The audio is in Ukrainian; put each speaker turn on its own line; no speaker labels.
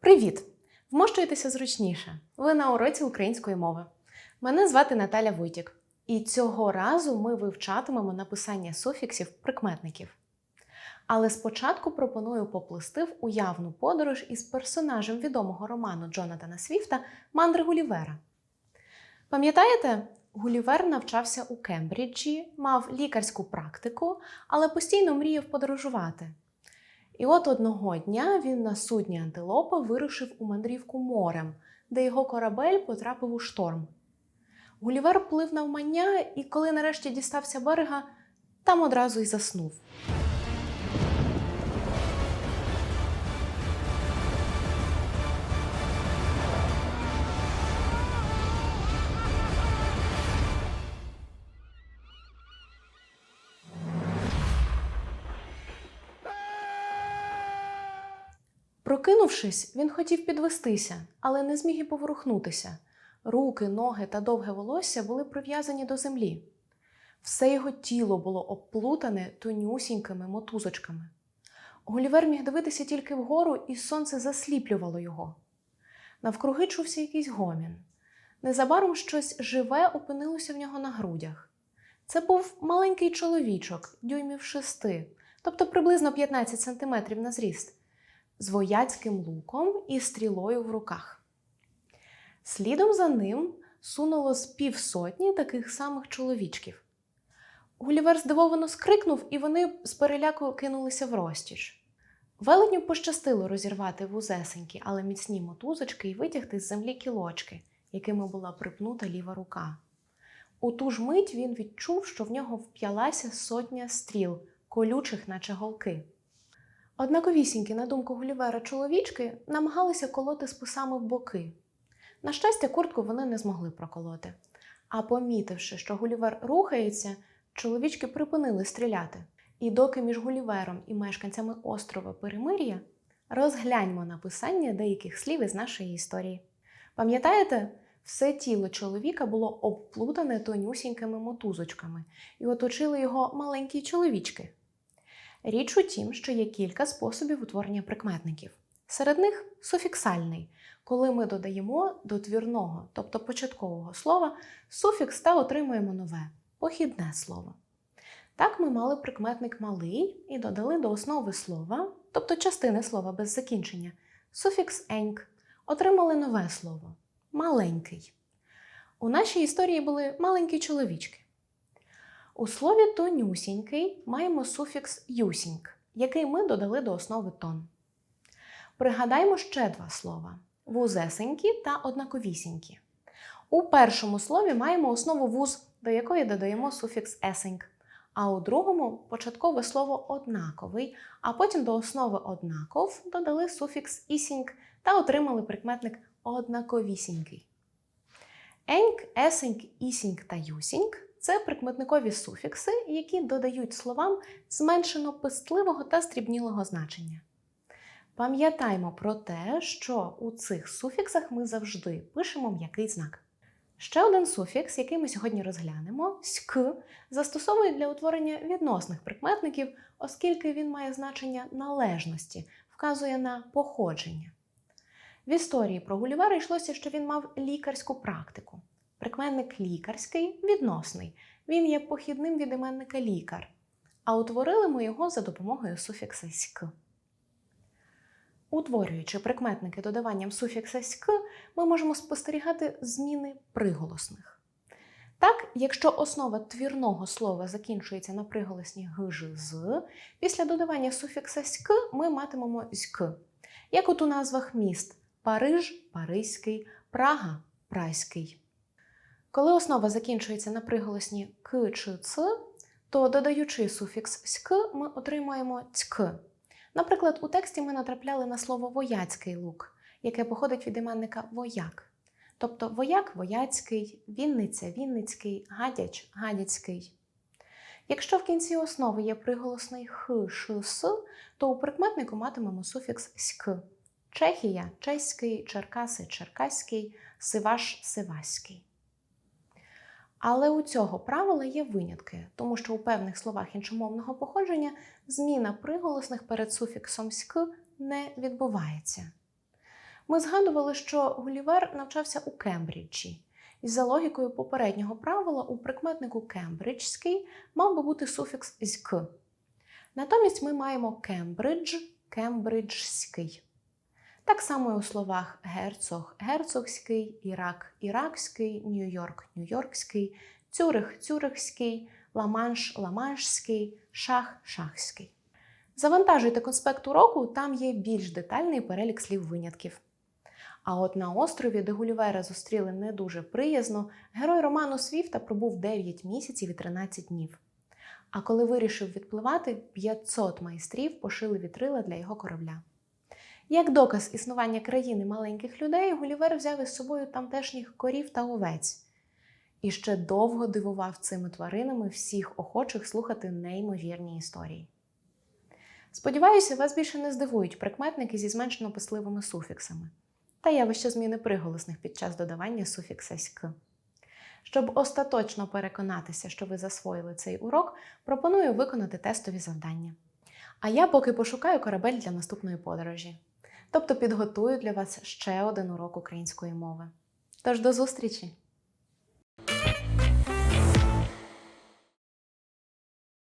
Привіт! Вмощуйтеся зручніше. Ви на уроці української мови. Мене звати Наталя Войтік, і цього разу ми вивчатимемо написання суфіксів прикметників. Але спочатку пропоную поплисти в уявну подорож із персонажем відомого роману Джонатана Свіфта Мандри Гулівера. Пам'ятаєте, Гулівер навчався у Кембриджі, мав лікарську практику, але постійно мріяв подорожувати. І от одного дня він на судні Антилопа вирушив у мандрівку морем, де його корабель потрапив у шторм. Гулівер плив навмання, і коли нарешті дістався берега, там одразу й заснув. Прокинувшись, він хотів підвестися, але не зміг і поворухнутися. Руки, ноги та довге волосся були прив'язані до землі. Все його тіло було обплутане тонюсінькими мотузочками. Гулівер міг дивитися тільки вгору, і сонце засліплювало його. Навкруги чувся якийсь гомін. Незабаром щось живе опинилося в нього на грудях. Це був маленький чоловічок, дюймів шести, тобто приблизно 15 сантиметрів на зріст з вояцьким луком і стрілою в руках. Слідом за ним сунуло з півсотні таких самих чоловічків. Гулівер здивовано скрикнув, і вони з переляку кинулися в розтіч. Велетню пощастило розірвати вузесенькі, але міцні мотузочки і витягти з землі кілочки, якими була припнута ліва рука. У ту ж мить він відчув, що в нього вп'ялася сотня стріл, колючих, наче голки. Однаковісінькі, на думку Гулівера, чоловічки намагалися колоти списами в боки. На щастя, куртку вони не змогли проколоти. А помітивши, що Гулівер рухається, чоловічки припинили стріляти. І доки між Гулівером і мешканцями острова Перемир'я розгляньмо написання деяких слів із нашої історії. Пам'ятаєте, все тіло чоловіка було обплутане тонюсінькими мотузочками, і оточили його маленькі чоловічки. Річ у тім, що є кілька способів утворення прикметників. Серед них суфіксальний, коли ми додаємо до твірного, тобто початкового слова, суфікс та отримуємо нове похідне слово. Так ми мали прикметник малий і додали до основи слова, тобто частини слова без закінчення, суфікс еньк, отримали нове слово маленький. У нашій історії були маленькі чоловічки. У слові тонюсінький маємо суфікс юсіньк, який ми додали до основи тон. Пригадаймо ще два слова: вузесенькі та однаковісінькі. У першому слові маємо основу вуз, до якої додаємо суфікс есеньк, а у другому початкове слово однаковий, а потім до основи однаков додали суфікс ісіньк та отримали прикметник однаковісінький. Еньк, есеньк, ісіньк та юсіньк це прикметникові суфікси, які додають словам зменшено пестливого та стрібнілого значення. Пам'ятаймо про те, що у цих суфіксах ми завжди пишемо м'який знак. Ще один суфікс, який ми сьогодні розглянемо, ськ, застосовують для утворення відносних прикметників, оскільки він має значення належності, вказує на походження. В історії про Гулівера йшлося, що він мав лікарську практику. Прикметник лікарський відносний. Він є похідним від іменника лікар. А утворили ми його за допомогою суфікса ськ. Утворюючи прикметники додаванням суфікса ськ, ми можемо спостерігати зміни приголосних. Так, якщо основа твірного слова закінчується на приголосні г, з, після додавання суфікса ськ ми матимемо ськ, як от у назвах міст Париж Паризький, Прага Прайський. Коли основа закінчується на приголосні к чи ц, то додаючи суфікс ськ, ми отримуємо цьк. Наприклад, у тексті ми натрапляли на слово вояцький лук, яке походить від іменника вояк. Тобто вояк вояцький, Вінниця Вінницький, гадяч гадяцький. Якщо в кінці основи є приголосний х, ш, с, то у прикметнику матимемо суфікс ськ. Чехія чеський, Черкаси черкаський, Сиваш сиваський. Але у цього правила є винятки, тому що у певних словах іншомовного походження зміна приголосних перед суфіксом ськ не відбувається. Ми згадували, що Гулівер навчався у Кембриджі. І за логікою попереднього правила у прикметнику кембриджський мав би бути суфікс з к. Натомість ми маємо Кембридж, кембриджський. Так само і у словах герцог, герцогський, Ірак, іракський, Нью-Йорк, нью-йоркський, Цюрих, цюрихський, Ла-Манш, ламаншський, шах, шахський. Завантажуйте конспект уроку, там є більш детальний перелік слів винятків. А от на острові, де Гулівера зустріли не дуже приязно, герой роману Свіфта пробув 9 місяців і 13 днів. А коли вирішив відпливати, 500 майстрів пошили вітрила для його корабля. Як доказ існування країни маленьких людей, Гулівер взяв із собою тамтешніх корів та овець і ще довго дивував цими тваринами всіх охочих слухати неймовірні історії. Сподіваюся, вас більше не здивують прикметники зі зменшено писливими суфіксами та явище зміни приголосних під час додавання суфікса «ськ». Щоб остаточно переконатися, що ви засвоїли цей урок, пропоную виконати тестові завдання. А я поки пошукаю корабель для наступної подорожі. Тобто підготую для вас ще один урок української мови. Тож до зустрічі!